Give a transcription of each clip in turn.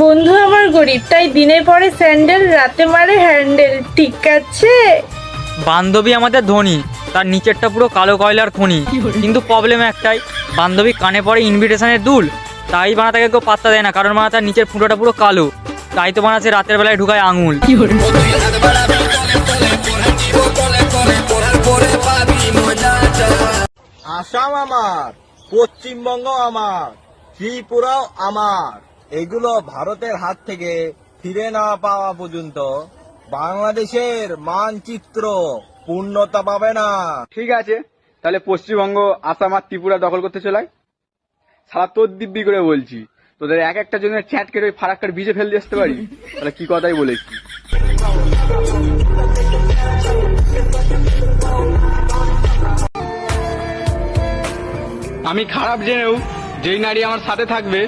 বন্ধু আমার গরিব তাই দিনে পরে স্যান্ডেল রাতে মারে হ্যান্ডেল ঠিক আছে? বান্ধবী আমাদের ধনী তার নিচেরটা পুরো কালো কয়লার খনি। কিন্তু প্রবলেম একটাই বান্ধবী কানে পড়ে ইনভিটেশনের দুল তাই বানা তাকে কেউ পাত্তা দেয় না কারণ বানা তার নিচের ফুটোটা পুরো কালো। তাই তো বানা সে রাতের বেলায় ঢুকায় আঙুল। আসাম আমার পশ্চিমবঙ্গ আমার ত্রিপুরাও আমার। এগুলো ভারতের হাত থেকে ফিরে না পাওয়া পর্যন্ত বাংলাদেশের মানচিত্র পূর্ণতা পাবে না। ঠিক আছে, তাহলে পশ্চিমবঙ্গ, আসাম আর ত্রিপুরা দখল করতে চলাই সারা তোর দিব্যি করে বলছি, তোদের এক একটা জনের চ্যাট কেটে ওই ফারাক্কার বীজে ফেল আসতে পারি। তাহলে কি কথাই বলেছি আমি খারাপ জেনেও যেই নারী আমার সাথে থাকবে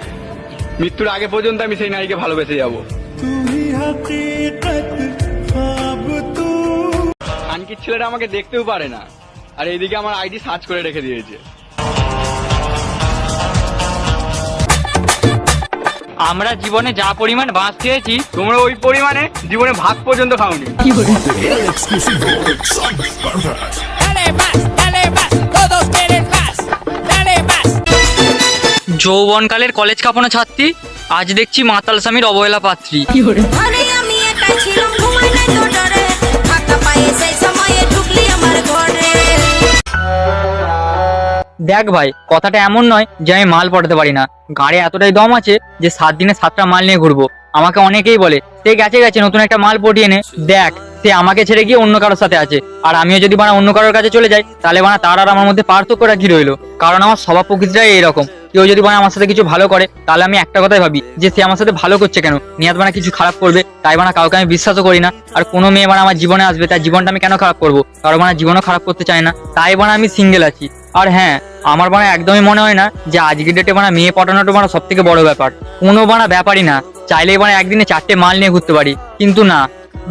মৃত্যুর আগে পর্যন্ত আমি সেই নারীকে ভালোবেসে যাব। খানকির ছেলেটা আমাকে দেখতেও পারে না। আর এইদিকে আমার আইডি সার্চ করে রেখে দিয়েছে। আমরা জীবনে যা পরিমাণ বাঁশ খেয়েছি তোমরা ওই পরিমাণে জীবনে ভাগ পর্যন্ত খাওনি। যৌবনকালের কলেজ কাঁপানো ছাত্রী আজ দেখছি মাতাল স্বামীর অবহেলা পাত্রী। দেখ ভাই কথাটা এমন নয় যে আমি মাল পড়াতে পারি না। গাড়ি এতটাই দম আছে যে সাত দিনে সাতটা মাল নিয়ে ঘুরবো। আমাকে অনেকেই বলে, সে গেছে গেছে, নতুন একটা মাল পটিয়ে নে। দেখ, সে আমাকে ছেড়ে গিয়ে অন্য কারোর সাথে আছে। আর আমিও যদি বানা অন্য কারোর কাছে চলে যাই, তাহলে বানা তার আর আমার মধ্যে পার্থক্যটা কি রইল। কারণ আমার স্বভাব প্রকৃতিটাই এইরকম। কেউ যদি বানা আমার সাথে কিছু ভালো করে, তাহলে আমি একটা কথাই ভাবি, যে সে আমার সাথে ভালো করছে কেন? নিয়াত বানা কিছু খারাপ করবে, তাই বানা কাউকে আমি বিশ্বাসও করি না। আর কোনো মেয়ে বানা আমার জীবনে আসবে, তার জীবনটা আমি কেন খারাপ করব? কারও বানা জীবনও খারাপ করতে চায় না। তাই বানা আমি সিঙ্গেল আছি। আর হ্যাঁ আমার বানা একদমই মনে হয় না যে আজকের ডেটে বানা মেয়ে পটানোটা বানা সব থেকে বড় ব্যাপার। কোনো বানা ব্যাপারই না। চাইলেই মানে একদিনে চারটে মাল নিয়ে ঘুরতে পারি। কিন্তু না।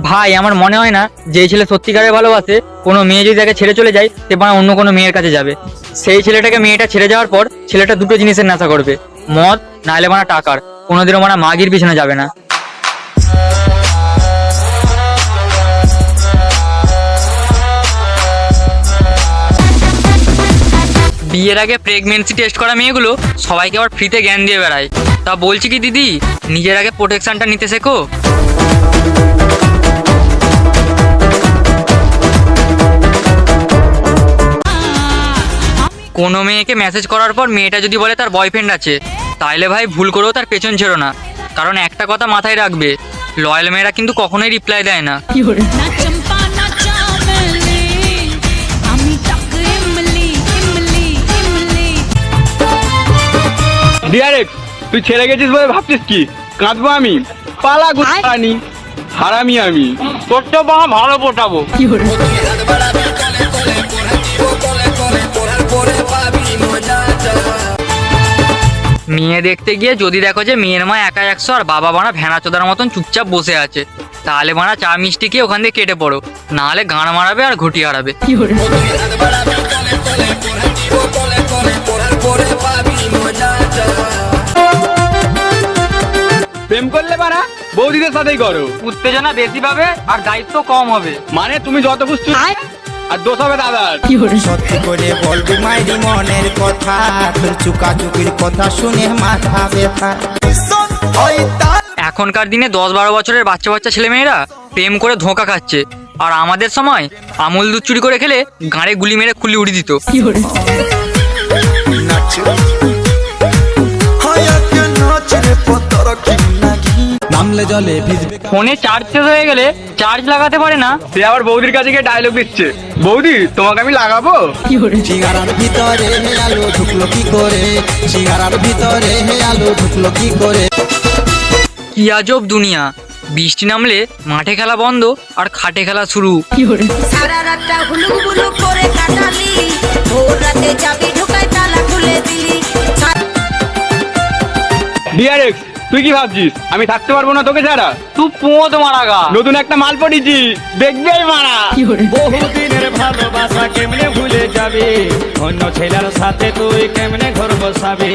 ভাই, আমার মনে হয় না যে ছেলে সত্যিকারে ভালোবাসে, কোনো মেয়ে যদি তাকে ছেড়ে চলে যায়, সে মানে অন্য কোনো মেয়ের কাছে যাবে। সেই ছেলেটাকে মেয়েটা ছেড়ে যাওয়ার পর, ছেলেটা দুটো জিনিসের নেশা করবে। মদ, নাহলে বানা টাকার। কোনোদিনও মানে মাগির পিছনে যাবে না। বিয়ের আগে প্রেগনেন্সি টেস্ট করা মেয়েগুলো সবাইকে আবার ফ্রিতে জ্ঞান দিয়ে বেড়ায়। তা বলছি কি দিদি, নিজের আগে প্রোটেকশনটা নিতে শেখো? কোনো মেয়েকে মেসেজ করার পর মেয়েটা যদি বলে তার বয়ফ্রেন্ড আছে, তাইলে ভাই ভুল করেও তার পেছন ছেড়ো না। কারণ একটা কথা মাথায় রাখবে লয়াল মেয়েরা কিন্তু কখনোই রিপ্লাই দেয় না। ডিয়ারেক্ট তুই ছেড়ে গেছিস বলে ভাবছিস কি? কাঁদবো আমি। পালা গুতানি হারামি আমি। তোর তো বাবা ভালো পোটাবো। মেয়ে দেখতে গিয়ে যদি দেখো যে মেয়ের মা একা একশো আর বাবা বানা ভেড়া চোদার মতন চুপচাপ বসে আছে তাহলে মারা চা মিষ্টি খেয়ে ওখান থেকে কেটে পড়ো। নাহলে গাঁড় মারাবে আর ঘুটি হারাবে। প্রেম করলে বানা বৌদিদের সাথেই করো। উত্তেজনা বেশি পাবে আর দায়িত্ব কম হবে। মানে তুমি যত বুঝছ আর দোষ হবে দাদার। সত্যি করে বলবি মাইরি মনের কথা তোর চুকাচুকির কথা শুনে মাথা ব্যথা। এখনকার দিনে দশ বারো বছরের বাচ্চা বাচ্চা ছেলেমেয়েরা প্রেম করে ধোঁকা খাচ্ছে। আর আমাদের সময় আমুল দুধ চুরি করে খেলে গাঁড়ে গুলি মেরে খুলি উড়ি দিত। নামলে জলে ভিজবে ফোনে চার্জ শেষ হয়ে গেলে চার্জ লাগাতে পারে না। সে আবার বৌদির কাছে গিয়ে ডায়লগ দিচ্ছে। বৌদি তোমাকে আমি লাগাবো? সিঙ্গারার ভিতরে হে আলো ঢুকলো কি করে? সিঙ্গারার ভিতরে হে আলো ঢুকলো কি করে? কি আজব দুনিয়া। বৃষ্টি নামলে মাঠে খেলা বন্ধ আর খাটে খেলা শুরু। সারা রাতটা করে কাটালি। ভোর রাতে চাবি ঢুকায় তালা খুলে দিলি। ডিয়ারেক্ট তুই কি ভাবছিস? আমি থাকতে পারব না তোকে ছাড়া। তুই পোঁত মারা গা নতুন একটা মাল পড়েছি। দেখবেই মারা। বহুদিনের ভালোবাসা কেমনে ভুলে যাবে? অন্য ছেলের সাথে তুই কেমনে ঘর বসাবি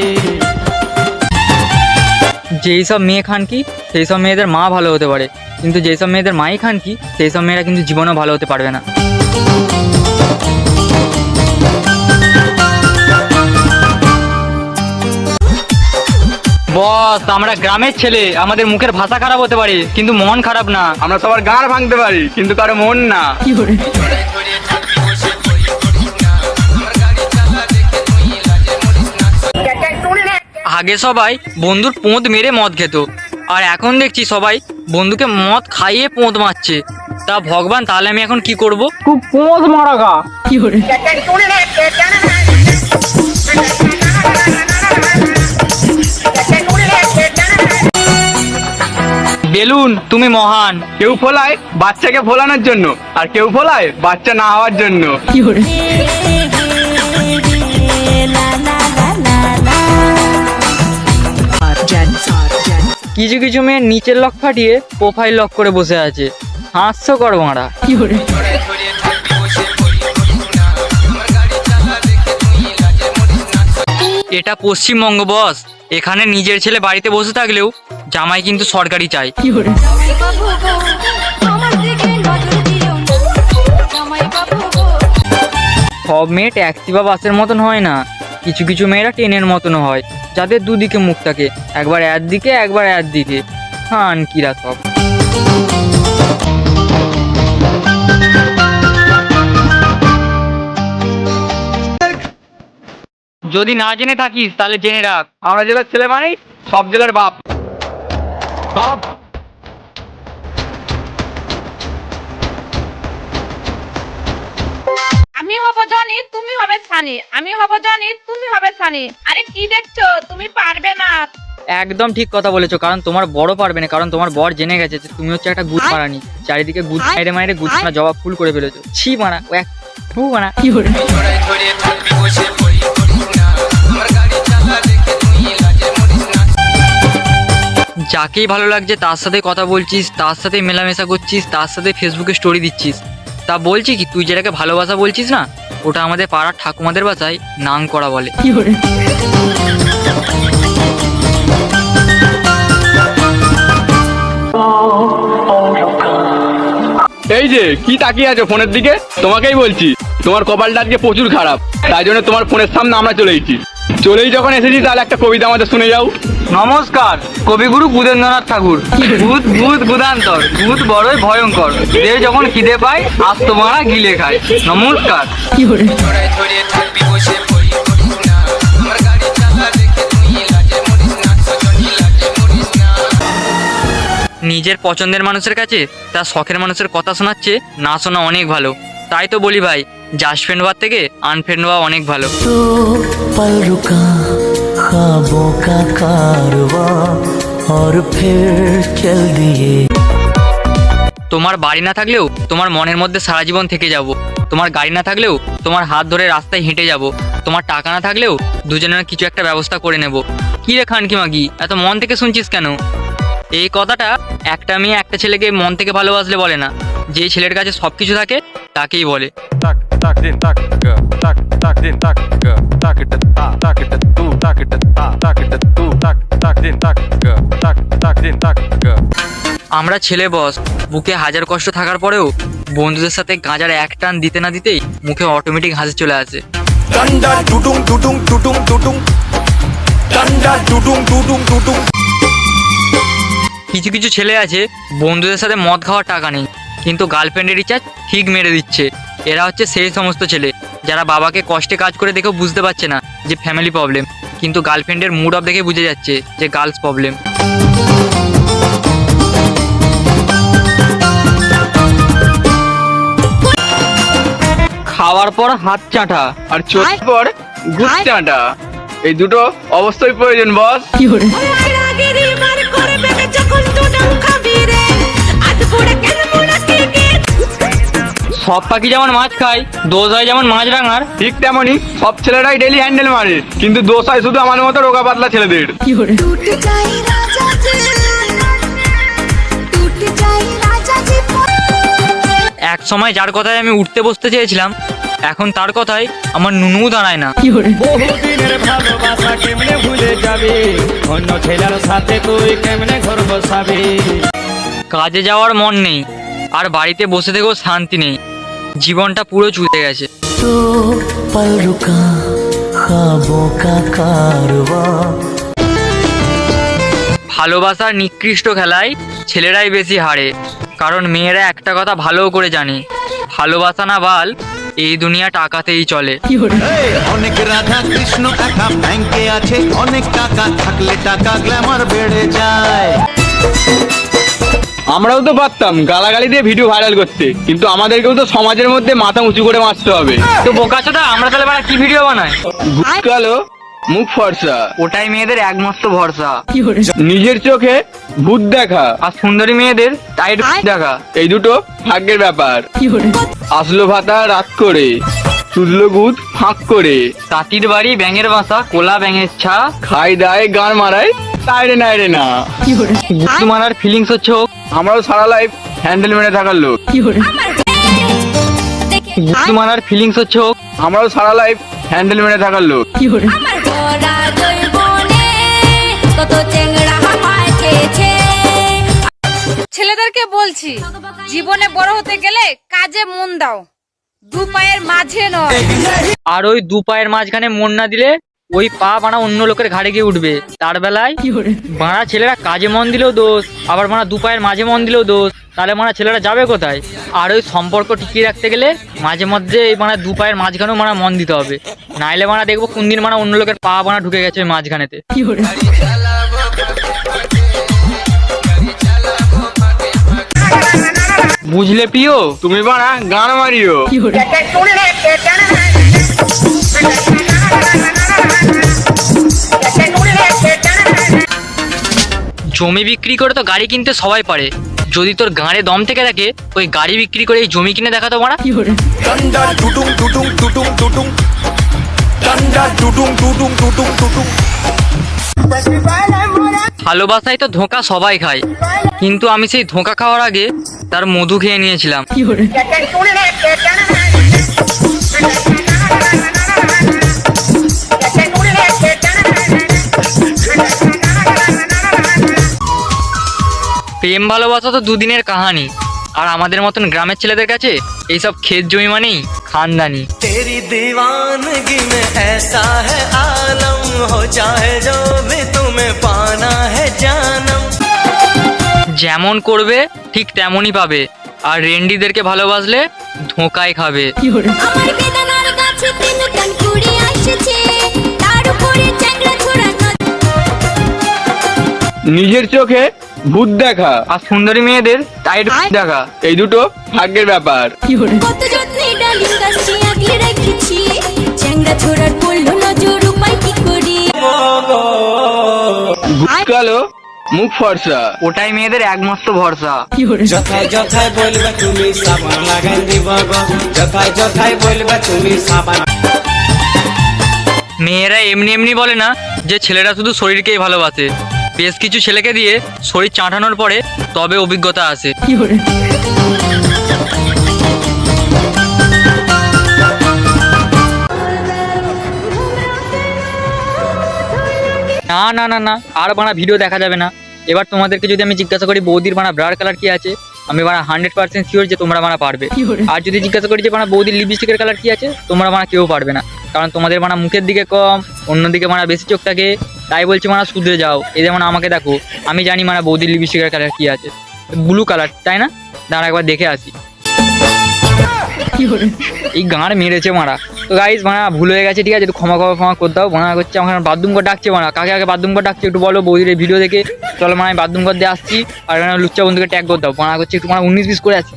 যেই সব মেয়ে খান কি সেই সব মেয়েদের মা ভালো হতে পারে। কিন্তু যেই সব মেয়েদের মাই খান কি সেই সব মেয়েরা কিন্তু জীবনেও ভালো হতে পারবে না। বস আমরা গ্রামের ছেলে আমাদের মুখের ভাষা খারাপ হতে পারে কিন্তু মন খারাপ না। আমরা সবার গাঁড় ভাঙতে পারি কিন্তু কারও মন না। আগে সবাই বন্ধুর পোঁত মেরে মদ খেত আর এখন দেখছি সবাই বন্ধুকে মদ খাইয়ে পোঁত মারছে। তা ভগবান তাহলে আমি এখন কি করব? খুব পোঁত মারা গা। বেলুন তুমি মহান। কেউ ফোলায় বাচ্চাকে ফোলানোর জন্য আর কেউ ফোলায় বাচ্চা না হওয়ার জন্য। কিছু কিছু মেয়ে নিচের লক ফাটিয়ে প্রোফাইল লক করে বসে আছে। হাস্যকর মারা। এটা পশ্চিমবঙ্গ বস এখানে নিজের ছেলে বাড়িতে বসে থাকলেও জামাই কিন্তু সরকারি চাই। সব মেয়ে ট্যাক্সি বা বাসের মতন হয় না। কিছু কিছু মেয়েরা ট্রেনের মতন হয় যাদের দুদিকে মুখ থাকে একবার এর দিকে একবার এর দিকে। খান কিরা সব। যদি না জেনে থাকিস তাহলে জেনে রাখ। আমরা জেলার ছেলে মানেই সব জেলার বাপ। বাপ। আমি হব জনি তুমি হবে সানি। আমি হব জনি তুমি হবে সানি। আরে কি দেখছ? তুমি পারবে না। একদম ঠিক কথা বলেছ কারণ তোমার বড় পারবে না কারণ তোমার বর জেনে গেছে যে তুমি হচ্ছে একটা গুদ মারানি। চারিদিকে গুদ মাইরে মাইরে গুদ মারা জবাব ফুল করে ফেলেছো। ছি মারা ও এক ফু মারা যাকেই ভালো লাগছে তার সাথে কথা বলছিস তার সাথে মেলামেশা করছিস তার সাথে ফেসবুকে স্টোরি দিচ্ছিস। তা বলছি কি তুই যেটাকে ভালোবাসা বলছিস না ওটা আমাদের পাড়ার ঠাকুমাদের বাসায় নাং করা বলে? এই যে কি তাকিয়ে আছো ফোনের দিকে? তোমাকেই বলছি তোমার কপালটা আজকে প্রচুর খারাপ তাই জন্য তোমার ফোনের সামনে আমরা চলে এসেছি। চলেই যখন এসেছি তাহলে একটা কবিতা আমাদের শুনে যাও। নমস্কার কবিগুরু বুদেন্দ্রনাথ ঠাকুর। ভূত ভূত গুদান্তর ভূত বড়ই ভয়ঙ্কর। দেহ যখন খিদে পায় আস্ত মারা গিলে খায়। নমস্কার। নিজের পছন্দের মানুষের কাছে তার শখের মানুষের কথা শোনাচ্ছে না শোনা অনেক ভালো। তাই তো বলি ভাই জাস্ট ফ্রেন্ড হওয়ার থেকে আনফ্রেন্ড হওয়া অনেক ভালো। पल रुका ख्वाबों का कारवां और फिर चल दिए তোমার বাড়ি না থাকলেও তোমার মনের মধ্যে সারা জীবন থেকে যাব তোমার গাড়ি না থাকলেও তোমার হাত ধরে রাস্তায় হেঁটে যাব তোমার টাকা না থাকলেও দুজনের কিছু একটা ব্যবস্থা করে নেব কি রে খানকি মাগি এত মন থেকে শুনছিস কেন এই কথাটা একটা মেয়ে একটা ছেলেকে মন থেকে ভালোবাসলে বলে না যে ছেলের কাছে সব কিছু থাকে তাকেই বলে так, день, так, так, так, день, так, так, это та, так, это ту, так, это та, так, это আমরা ছেলে বস বুকে হাজার কষ্ট থাকার পরেও বন্ধুদের সাথে গাঁজার এক টান দিতে না দিতেই মুখে অটোমেটিক হাসি চলে আসে। কিছু কিছু ছেলে আছে বন্ধুদের সাথে মদ খাওয়ার টাকা নেই কিন্তু গার্লফ্রেন্ডের রিচার্জ ঠিক মেরে দিচ্ছে। এরা হচ্ছে সেই সমস্ত ছেলে যারা বাবাকে কষ্টে কাজ করে দেখেও বুঝতে পারছে না যে ফ্যামিলি প্রবলেম কিন্তু গার্লফ্রেন্ডের মুড অফ দেখে বুঝে যাচ্ছে যে গার্লস প্রবলেম খাওয়ার পর হাত চাটা আর চোদ্দ পর গুচ্চাটা এই দুটো অবশ্যই প্রয়োজন বস সব পাখি যেমন মাছ খায় দোষ হয় যেমন মাছ রাঙার। ঠিক তেমনই সব ছেলেরাই ডেলি হ্যান্ডেল মারে কিন্তু দোষ হয় শুধু আমার মতো রোগা পাতলা ছেলেদের। এক সময় যার কথায় আমি উঠতে বসতে চেয়েছিলাম এখন তার কথায় আমার নুনুও দাঁড়ায় না। কাজে যাওয়ার মন নেই আর বাড়িতে বসে থেকেও শান্তি নেই। জীবনটা পুরো চুলে গেছে। ভালোবাসার নিকৃষ্ট খেলায় ছেলেরাই বেশি হারে কারণ মেয়েরা একটা কথা ভালো করে জানে ভালোবাসা না বাল এই দুনিয়া টাকাতেই চলে। অনেক রাধা কৃষ্ণ টাকা ব্যাংকে আছে অনেক টাকা থাকলে টাকা গ্ল্যামার বেড়ে যায়। আমরাও তো পারতাম গালাগালি দিয়ে ভিডিও ভাইরাল করতে। কিন্তু আমাদেরকেও তো সমাজের মধ্যে মাথা উঁচু করে মারতে হবে। তো বোকাচোদা আমরা তাহলে বাড়া কি ভিডিও বানাই? কালো মুখ ফর্সা। ওটাই মেয়েদের একমাত্র ভরসা। নিজের চোখে ভূত দেখা। আর সুন্দরী মেয়েদের টাইট দেখা। এই দুটো ভাগ্যের ব্যাপার। আসলো ভাতা রাত করে চুদলো গুদ ফাঁক করে। তাঁতির বাড়ি ব্যাঙের বাসা কোলা ব্যাঙের ছা। খাই দায় গান মারায় তাই রে নাই রে না। গুপ্তু মারার ফিলিংস হচ্ছে হোক আমরাও সারা লাইফ হ্যান্ডেল মেরে থাকার লোক। গুপ্তু মারার ফিলিংস হচ্ছে হোক আমরাও সারা লাইফ হ্যান্ডেল মেরে থাকার লোক। ছেলেদেরকে বলছি জীবনে বড় হতে গেলে কাজে মন দাও। দু পায়ের মাঝে নয়। আর ওই দু পায়ের মাঝখানে মন না দিলে ওই পা বানা অন্য লোকের ঘাড়ে গিয়ে উঠবে তার বেলায় বাড়া ছেলেরা কাজে মন দিলেও দোষ আবার বানা দু পায়ের মাঝে মন দিলেও দোষ তাহলে মানে ছেলেরা যাবে কোথায় আর ওই সম্পর্ক টিকিয়ে রাখতে গেলে মাঝে মধ্যে এই মানে দু পায়ের মাঝখানেও মানে মন দিতে হবে নাইলে মানে দেখব কোন দিন মানে অন্য লোকের পা বানা ঢুকে গেছে ওই মাঝখানেতে বুঝলে পিও তুমি বানা গান মারিও জমি বিক্রি করে তো গাড়ি কিনতে সবাই পারে। যদি তোর গাঁড়ে দম থেকে থাকে ওই গাড়ি বিক্রি করে এই জমি কিনে দেখাতো মারা। ভালোবাসায় তো ধোঁকা সবাই খায়। কিন্তু আমি সেই ধোঁকা খাওয়ার আগে তার মধু খেয়ে নিয়েছিলাম। প্রেম ভালোবাসা তো দুদিনের কাহানি আর আমাদের মতন গ্রামের ছেলেদের কাছে এইসব ক্ষেত জমি মানেই খানদানি तेरी दीवानगी में ऐसा है आलम हो चाहे जो भी तुम्हें पाना है जानम যেমন করবে ঠিক তেমনই পাবে আর রেন্ডিদেরকে ভালোবাসলে ধোঁকায় খাবে আমার বেদানার গাছে তিন টান কুড়ি আসছে তার উপরে চ্যাংড়া ছোড়া নিজের চোখে ভূত দেখা আর সুন্দরী মেয়েদের টাইট দেখা এই দুটো ভাগ্যের ব্যাপার। কত যত্নে ডালিম গাছটি আগলে রেখেছি চ্যাংড়া ছোড়ার পড়ল নজর উপায় কি করি? মুখ ফর্সা। ওটাই মেয়েদের একমাত্র ভরসা। যথায় যথায় বলবে তুমি সাবান লাগাই দিব যথায় যথায় বলবে তুমি সাবান। মেয়েরা এমনি এমনি বলে না যে ছেলেরা শুধু শরীরকেই ভালোবাসে। বেশ কিছু ছেলেকে দিয়ে শরীর চাঁটানোর পরে তবে অভিজ্ঞতা আসে না না না না আর বানা ভিডিও দেখা যাবে না। এবার তোমাদেরকে যদি আমি জিজ্ঞাসা করি বৌদির বানা ব্রার কালার কি আছে? আমি বানা হান্ড্রেড পার্সেন্ট শিওর যে তোমরা বানা পারবে। আর যদি জিজ্ঞাসা করি যে বানা বৌদির লিপস্টিকের কালার কি আছে তোমরা বানা কেউ পারবে না। কারণ তোমাদের বানা মুখের দিকে কম, অন্যদিকে বানা বেশি চোখ থাকে তাই বলছি মানা শুধরে যাও। এই যেমন আমাকে দেখো, আমি জানি মানা বৌদির লিপস্টিকের কালার কি আছে। ব্লু কালার তাই না? দাঁড়া একবার দেখে আসি। এই গাঁড় মেরেছে মারা। তো গাইজ মানা ভুল হয়ে গেছে, ঠিক আছে? একটু ক্ষমা ক্ষমা ক্ষমা করে দাও মানা করছে আমার বাথরুম ঘর ডাকছে মারা। কাকে আগে বাথরুম ঘর ডাকছে একটু বলো বৌদির ভিডিও দেখে। চলো মানে আমি বাথরুম ঘর দিয়ে আসছি। আর লুচ্চা বন্ধুকে ট্যাগ করে দাও। মানা করছে একটু মানে উনিশ বিশ করে আসি